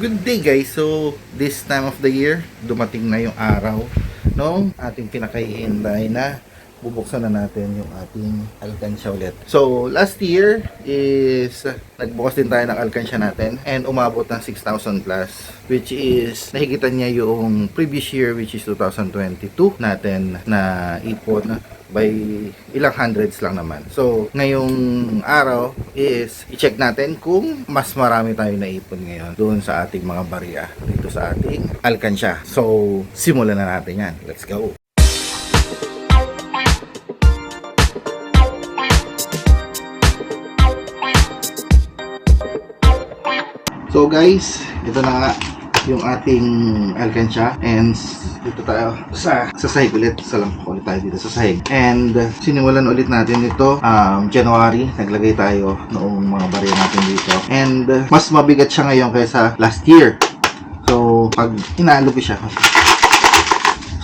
Good day guys. So, this time of the year, dumating na yung araw no ating pinakaihinday na bubuksan na natin yung ating alkansya ulit. So, last year is nagbukas din tayo ng alkansya natin and umabot ng 6,000 plus which is nahigitan niya yung previous year which is 2022 natin na ipon by ilang hundreds lang naman. So, ngayong araw is i-check natin kung mas marami tayo naipon ngayon doon sa ating mga barya dito sa ating alkansya. So, simulan na natin yan. Let's go! So guys, ito na nga yung ating alkansya and dito tayo sa sa sahig ulit. Sa lang ulit tayo dito sa sahig. And sinimulan ulit natin ito um, January. Naglagay tayo noong mga barya natin dito. And mas mabigat siya ngayon kaysa last year. So, pag inaalog ko siya.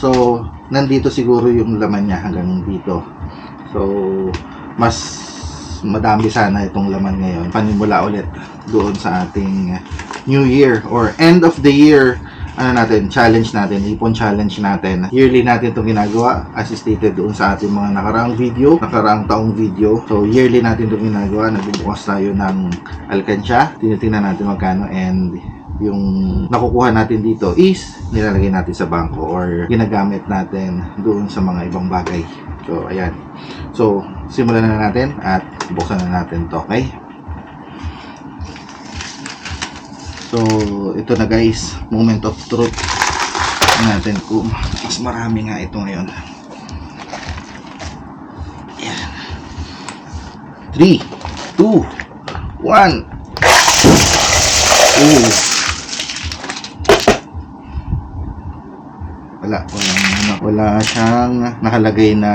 So, nandito siguro yung laman niya hanggang dito. So, mas madami sana itong laman ngayon. Panimula ulit doon sa ating New Year or end of the year ano natin, challenge natin, ipon challenge natin. Yearly natin itong ginagawa as stated doon sa ating mga nakaraang video, nakaraang taong video. So, yearly natin itong ginagawa. Nagbubukas tayo ng alkansya. Tinitingnan natin magkano and yung nakukuha natin dito is nilalagay natin sa bangko or ginagamit natin doon sa mga ibang bagay. So, ayan. So, simulan na natin at buksan na natin to. Okay? So, ito na guys, moment of truth. Natin kung mas marami nga ito ngayon. Ayan. 3, 2, 1. Ooh. Wala, wala, wala siyang nakalagay na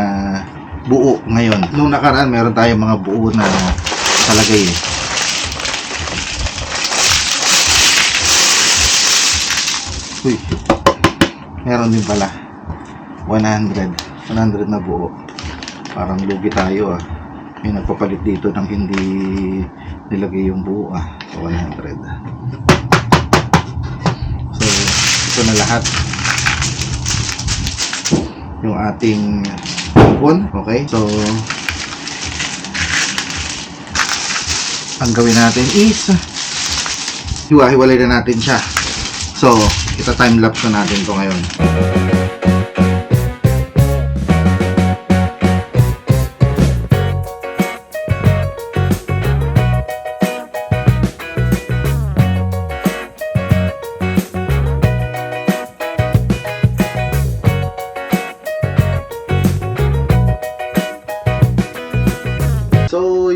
buo ngayon. Nung nakaraan, meron tayong mga buo na nakalagay eh. Uy, meron din pala. 100. 100 na buo. Parang lugi tayo ah. May nagpapalit dito ng hindi nilagay yung buo ah. So, 100. So, ito na lahat. Yung ating coupon. Okay? So, ang gawin natin is hiwa-hiwalay na natin siya. So, ita time lapse na natin to ngayon.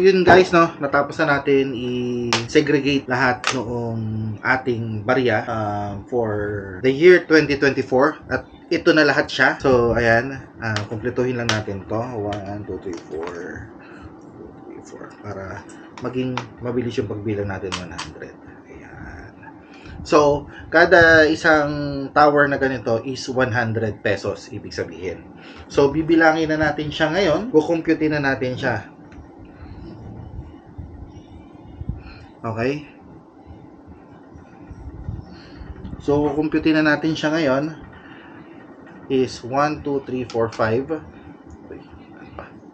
Yun guys, no, natapos na natin i-segregate lahat noong ating barya uh, for the year 2024 at ito na lahat siya. So, ayan, uh, kumpletuhin lang natin to. 1, 2, 3, 4, 2, 3, 4 para maging mabilis yung pagbilang natin 100. Ayan. So, kada isang tower na ganito is 100 pesos, ibig sabihin. So, bibilangin na natin siya ngayon. Kukumputin na natin siya. Okay? So, kumputin na natin siya ngayon is 1, 2, 3, 4, 5.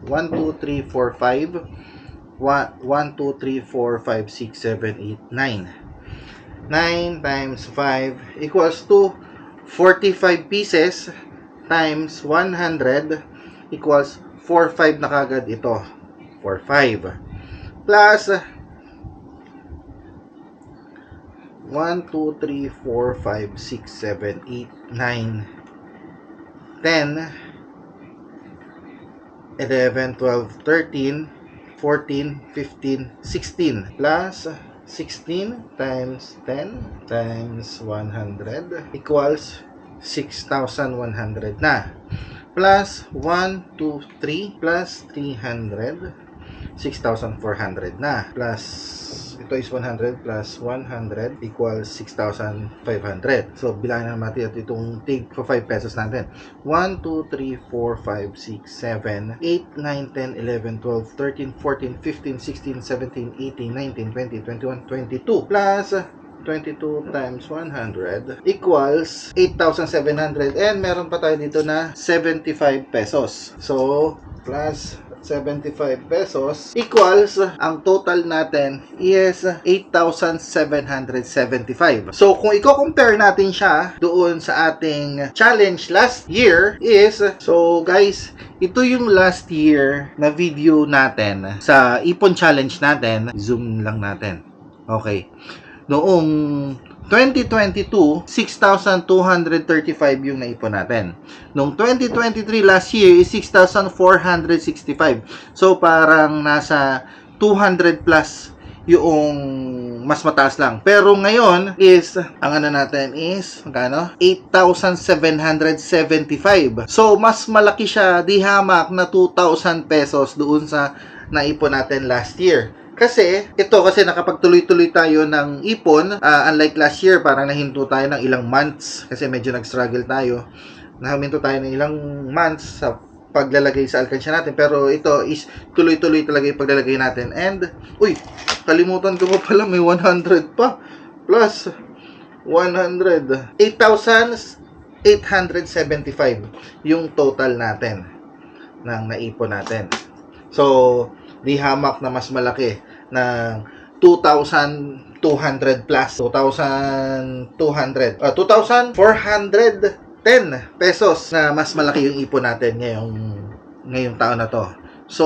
1, 2, 3, 4, 5. 1, 2, 3, 4, 5, 6, 7, 8, 9. 9 times 5 equals to 45 pieces times 100 equals 45 na kagad ito. 45. Plus 1, 2, 3, 4, 5, 6, 7, 8, 9, 10, 11, 12, 13, 14, 15, 16 plus 16 times 10 times 100 equals 6,100 na. Plus 1, 2, 3 plus 300 6,400 na. Plus ito is 100 plus 100 equals 6,500. So, bilangin na natin at itong take for 5 pesos natin. 1, 2, 3, 4, 5, 6, 7, 8, 9, 10, 11, 12, 13, 14, 15, 16, 17, 18, 19, 20, 21, 22. Plus 22 times 100 equals 8,700 and meron pa tayo dito na 75 pesos. So, plus 75 pesos equals ang total natin is 8,775. So, kung i-compare natin siya doon sa ating challenge last year is, so guys, ito yung last year na video natin sa Ipon Challenge natin. Zoom lang natin. Okay. Noong 2022, 6,235 yung naipon natin. Noong 2023 last year is 6,465. So parang nasa 200 plus yung mas mataas lang. Pero ngayon is, ang ano natin is, magkano? 8,775. So, mas malaki siya, di hamak na 2,000 pesos doon sa naipon natin last year. Kasi, ito kasi nakapagtuloy-tuloy tayo ng ipon. ah, unlike last year, parang nahinto tayo ng ilang months. Kasi medyo nag-struggle tayo. Nahaminto tayo ng ilang months sa paglalagay sa alkansya natin. Pero ito is tuloy-tuloy talaga yung paglalagay natin. And, uy, kalimutan ko pa pala, may 100 pa. Plus, 100. 8,875 yung total natin ng naipon natin. So, di hamak na mas malaki ng 2,200 plus 2,200 uh, 2,410 pesos na mas malaki yung ipon natin ngayong ngayong taon na to. So,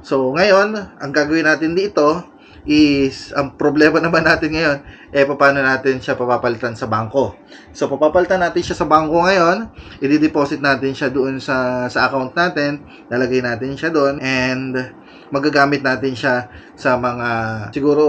so ngayon, ang gagawin natin dito is ang problema naman natin ngayon eh paano natin siya papapalitan sa bangko. So papapalitan natin siya sa bangko ngayon, i-deposit natin siya doon sa sa account natin, lalagay natin siya doon and magagamit natin siya sa mga siguro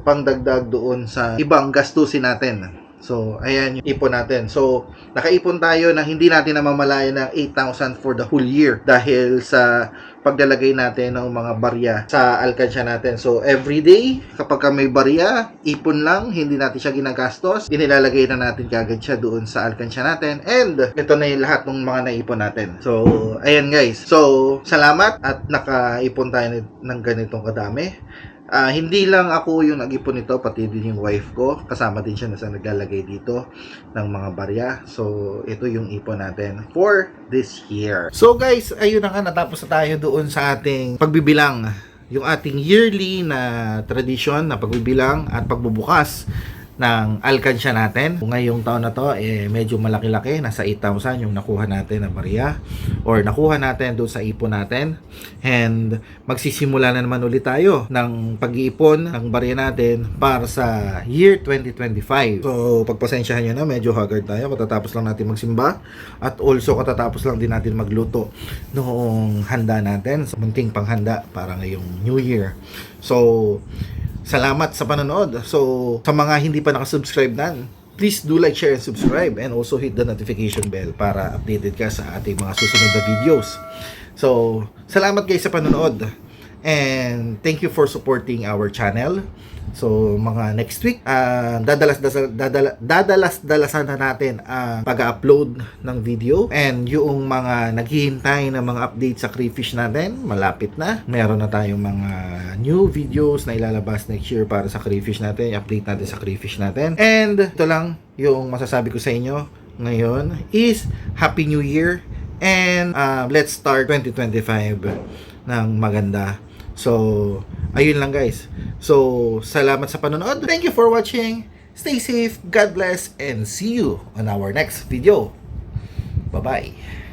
pangdagdag doon sa ibang gastusin natin. So, ayan yung ipon natin. So, nakaipon tayo na hindi natin namamalayan ng 8,000 for the whole year dahil sa paglalagay natin ng mga barya sa alkansya natin. So, every day, kapag ka may barya, ipon lang, hindi natin siya ginagastos, inilalagay na natin kagad siya doon sa alkansya natin. And, ito na yung lahat ng mga naipon natin. So, ayan guys. So, salamat at nakaipon tayo ng ganitong kadami. Ah, hindi lang ako yung nag-ipon nito, pati din yung wife ko. Kasama din siya na sa naglalagay dito ng mga barya. So, ito yung ipon natin for this year. So guys, ayun na nga, natapos na tayo doon sa ating pagbibilang. Yung ating yearly na tradition na pagbibilang at pagbubukas ng alkansya natin. Ngayong taon na to, eh, medyo malaki-laki. Nasa 8,000 yung nakuha natin na barya or nakuha natin doon sa ipon natin. And magsisimula na naman ulit tayo ng pag-iipon ng barya natin para sa year 2025. So, pagpasensyahan nyo na, medyo haggard tayo. Katatapos lang natin magsimba at also katatapos lang din natin magluto noong handa natin. So, munting panghanda para ngayong New Year. So, salamat sa panonood. So, sa mga hindi pa nakasubscribe na, please do like, share, and subscribe and also hit the notification bell para updated ka sa ating mga susunod na videos. So, salamat guys sa panonood. And thank you for supporting our channel. So, mga next week, ah, dadalas dadalas dadalas dalasan na natin ang pag-upload ng video and yung mga naghihintay ng mga update sa crayfish natin, malapit na. Meron na tayong mga new videos na ilalabas next year para sa crayfish natin, update natin sa crayfish natin. And ito lang yung masasabi ko sa inyo ngayon is Happy New Year and ah, let's start 2025 ng maganda. So, ayun lang guys. So, salamat sa panonood. Thank you for watching. Stay safe, God bless, and see you on our next video. Bye-bye.